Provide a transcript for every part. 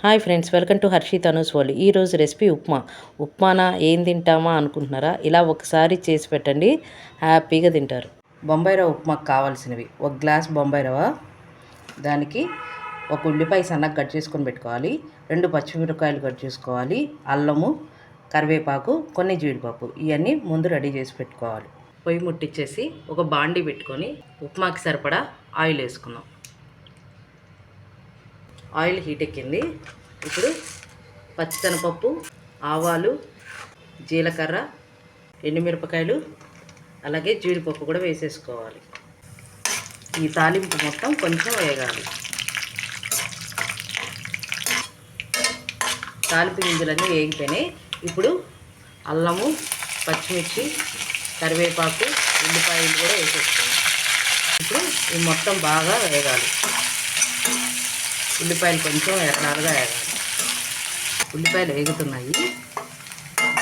Hi friends welcome to Harshi Tanus వాళ్ళు ఈరోజు recipe upma. ఉప్మానా ఏం తింటామా అనుకుంటున్నారా? ఇలా ఒకసారి చేసి పెట్టండి. హ్యాపీగా తింటారు. బొంబాయి రవ్వ ఉప్మాకు కావాల్సినవి. ఒక గ్లాస్ బొంబాయి రవ్వ. దానికి ఒక ఉల్లిపాయ సన్నగా కట్ చేసుకొని పెట్టుకోవాలి. రెండు పచ్చిమిరపకాయలు కట్ చేసుకోవాలి. అల్లము కరివేపాకు కొన్ని జీడిపప్పు. ఇవన్నీ ముందు రెడీ చేసి పెట్టుకోవాలి. పొయ్యి ముట్టించేసి ఒక బాండి పెట్టుకొని ఉప్మాకి సరిపడా ఆయిల్ వేసుకుందాం. ఆయిల్ హీట్ ఎక్కింది. ఇప్పుడు పచ్చిశనపప్పు ఆవాలు జీలకర్ర ఎండుమిరపకాయలు అలాగే జీడిపప్పు కూడా వేసేసుకోవాలి. ఈ తాలింపు మొత్తం కొంచెం వేగాలి. తాలింపు గింజలన్నీ వేగిపోయినాయి. ఇప్పుడు అల్లము పచ్చిమిర్చి కరివేపాకు ఉల్లిపాయలు కూడా వేసేసుకోవాలి. ఇప్పుడు ఇది మొత్తం బాగా వేగాలి. ఉల్లిపాయలు కొంచెం ఎర్రగా వేగాలి ఉల్లిపాయలు వేగుతున్నాయి.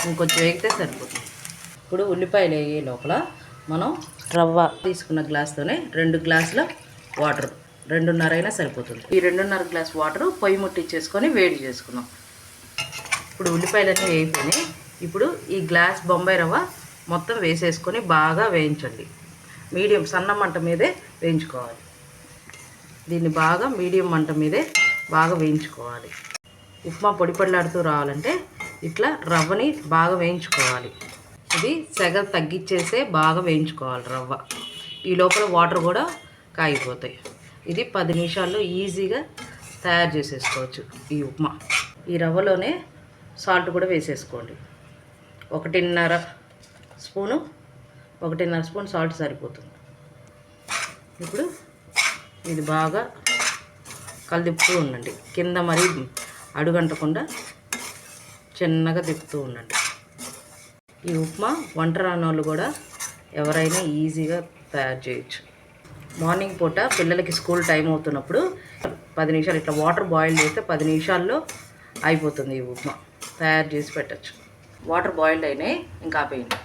ఇంకొంచెం వేగితే సరిపోతుంది. ఇప్పుడు ఉల్లిపాయలు వేగే లోపల మనం రవ్వ తీసుకున్న గ్లాస్తోనే రెండు గ్లాసుల వాటర్ రెండున్నర అయినా సరిపోతుంది. ఈ రెండున్నర గ్లాస్ వాటర్ పొయ్యి ముట్టించేసుకొని వేడి చేసుకున్నాం. ఇప్పుడు ఉల్లిపాయలన్నీ వేగిపోయినాయి. ఇప్పుడు ఈ గ్లాస్ బొంబాయి రవ్వ మొత్తం వేసేసుకొని బాగా వేయించండి. మీడియం సన్న మంట మీదే వేయించుకోవాలి. దీన్ని బాగా మీడియం మంట మీదే బాగా వేయించుకోవాలి. ఉప్మా పొడి పడలాడుతూ రావాలంటే ఇట్లా రవ్వని బాగా వేయించుకోవాలి. ఇది సెగ తగ్గించేసే బాగా వేయించుకోవాలి రవ్వ. ఈ లోపల వాటర్ కూడా కాగిపోతాయి. ఇది పది నిమిషాల్లో ఈజీగా తయారు చేసేసుకోవచ్చు ఈ ఉప్మా. ఈ రవ్వలోనే సాల్ట్ కూడా వేసేసుకోండి. ఒకటిన్నర స్పూను ఒకటిన్నర స్పూన్ సాల్ట్ సరిపోతుంది. ఇప్పుడు ఇది బాగా కలిదిప్పుతూ ఉండండి. కింద మరీ అడుగంటకుండా చిన్నగా తిప్పుతూ ఉండండి. ఈ ఉప్మా వంట రానోళ్ళు కూడా ఎవరైనా ఈజీగా తయారు చేయొచ్చు. మార్నింగ్ పూట పిల్లలకి స్కూల్ టైం అవుతున్నప్పుడు పది నిమిషాలు ఇట్లా వాటర్ బాయిల్ చేస్తే పది నిమిషాల్లో అయిపోతుంది ఈ ఉప్మా. తయారు చేసి పెట్టచ్చు. వాటర్ బాయిల్డ్ అయినాయి ఇంకా ఆపేయండి.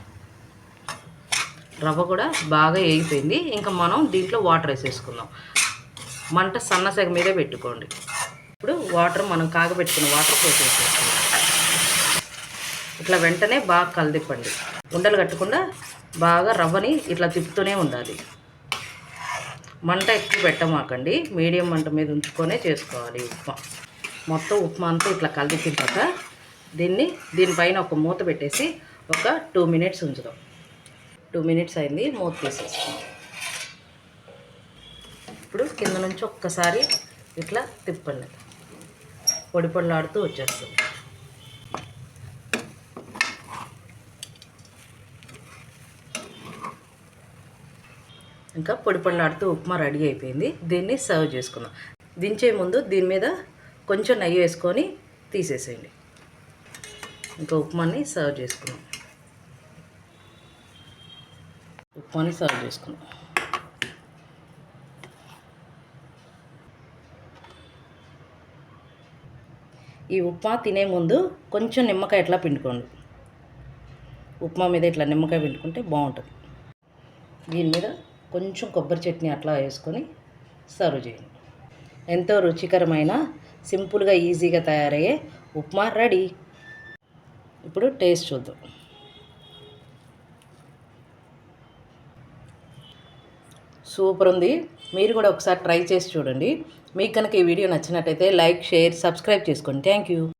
రవ్వ కూడా బాగా వేగిపోయింది ఇంకా మనం దీంట్లో వాటర్ వేసేసుకుందాం. మంట సన్నసగ మీదే పెట్టుకోండి. ఇప్పుడు వాటర్ మనం కాగబెట్టుకున్న వాటర్ పోసేసుకోండి ఇట్లా వెంటనే బాగా కలదిప్పండి. ఉండలు కట్టకుండా బాగా రవ్వని ఇట్లా తిప్పుతూనే ఉండాలి. మంట ఎక్కువ పెట్టమాకండి. మీడియం మంట మీద ఉంచుకొనే చేసుకోవాలి ఉప్మా. మొత్తం ఉప్మా అంతా ఇట్లా కలిదిప్పిన దీన్ని దీనిపైన ఒక మూత పెట్టేసి ఒక టూ మినిట్స్ ఉంచుదాం. టూ మినిట్స్ అయింది మూత తీసేసుకుందాం ఇప్పుడు కింద నుంచి ఒక్కసారి ఇట్లా తిప్పండి. పొడి పొడిలాడుతూ వచ్చేస్తుంది. ఇంకా పొడి పొడిలాడుతూ ఉప్మా రెడీ అయిపోయింది. దీన్ని సర్వ్ చేసుకుందాం. దించే ముందు దీని మీద కొంచెం నెయ్యి వేసుకొని తీసేసేయండి. ఇంకా ఉప్మాని సర్వ్ చేసుకున్నాం ఉప్మాని సర్వ్ చేసుకున్నాం ఈ ఉప్మా తినే ముందు కొంచెం నిమ్మకాయ ఇట్లా పిండుకోండి. ఉప్మా మీద ఇట్లా నిమ్మకాయ పిండుకుంటే బాగుంటుంది. దీని మీద కొంచెం కొబ్బరి చట్నీ అట్లా వేసుకొని సర్వ్ చేయండి. ఎంతో రుచికరమైన సింపుల్గా ఈజీగా తయారయ్యే ఉప్మా రెడీ. ఇప్పుడు టేస్ట్ చూద్దాం. సూపర్ ఉంది మీరు కూడా ఒకసారి ట్రై చేసి చూడండి. మీకు కనుక ఈ వీడియో నచ్చినట్టయితే లైక్ షేర్ సబ్స్క్రైబ్ చేసుకోండి. Thank you.